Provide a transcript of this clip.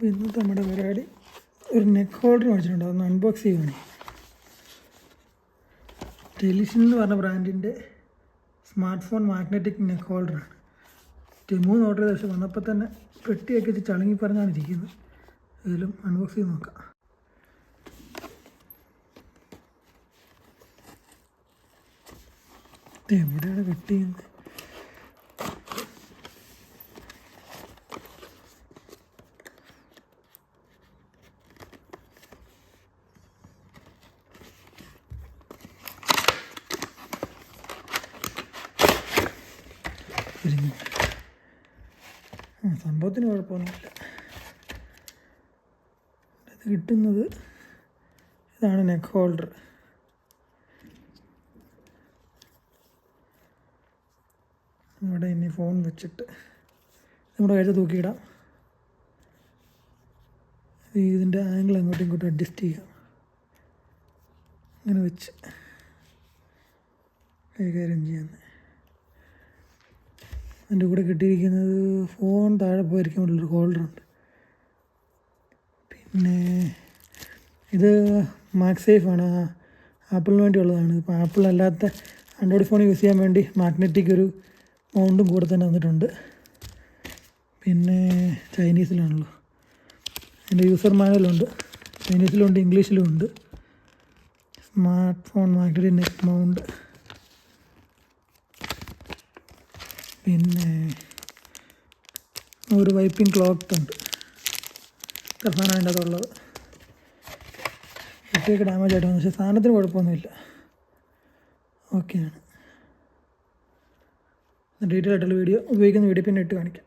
അപ്പോൾ ഇന്നത്തെ നമ്മുടെ പരിപാടി ഒരു നെക്ക് ഹോൾഡർ മേടിച്ചിട്ടുണ്ട് അതൊന്ന് അൺബോക്സ് ചെയ്യുവാണ്. ടെലിഷൻ എന്ന് പറഞ്ഞ ബ്രാൻഡിന്റെ സ്മാർട്ട് ഫോൺ മാഗ്നറ്റിക് നെക്ക് ഹോൾഡറാണ് ടെമൂന്ന് ഓർഡർ ചെയ്ത പക്ഷേ വന്നപ്പോൾ തന്നെ പെട്ടിയൊക്കെ വെച്ച് ചളുങ്ങി പറഞ്ഞാണ് ഇരിക്കുന്നത്. ഏതായാലും അൺബോക്സ് ചെയ്ത് നോക്കാം. എവിടെയാണ് കട്ട് ചെയ്യുന്നത് ഇരുന്ന് സംഭവത്തിന് കുഴപ്പമൊന്നുമില്ല. ഇത് കിട്ടുന്നത് ഇതാണ് നെക്ക് ഹോൾഡർ ഇവിടെ ഇനി ഫോൺ വെച്ചിട്ട് നമ്മുടെ കയ്യിൽ തൂക്കിയിടാം. ഇതിന്റെ ആംഗിൾ അങ്ങോട്ടും ഇങ്ങോട്ടും അഡ്ജസ്റ്റ് ചെയ്യാം. അങ്ങനെ വെച്ച് കൈകാര്യം ചെയ്യാൻ അതിന്റെ കൂടെ കിട്ടിയിരിക്കുന്നത് ഫോൺ താഴെ പോയിരിക്കാൻ ഹോൾഡർ ഉണ്ട്. പിന്നെ ഇത് മാക് ആണ്. ആപ്പിളിന് വേണ്ടിയുള്ളതാണ്. ഇപ്പോൾ ആപ്പിൾ അല്ലാത്ത ആൻഡ്രോയിഡ് ഫോൺ യൂസ് ചെയ്യാൻ വേണ്ടി മാഗ്നറ്റിക് ഒരു മൗണ്ടും കൂടെ തന്നെ വന്നിട്ടുണ്ട് പിന്നെ ചൈനീസിലാണല്ലോ. എന്റെ യൂസർ മാനുവലുണ്ട് ചൈനീസിലുണ്ട് ഇംഗ്ലീഷിലും ഉണ്ട് smart phone magnetic neck mount പിന്നെ ഒരു വൈപ്പിംഗ് ക്ലോത്ത് ഉണ്ട്. സാധനം അതിന്റെ അകത്തുള്ളത്? കുട്ടിയൊക്കെ ഡാമേജ് ആയിട്ട് വന്നു. പക്ഷേ സാധനത്തിന് കുഴപ്പമൊന്നുമില്ല. ഓക്കെയാണ് ഡീറ്റെയിൽ ആയിട്ടുള്ള വീഡിയോ ഉപയോഗിക്കുന്ന വീഡിയോ പിന്നെ ഇട്ട് കാണിക്കാം.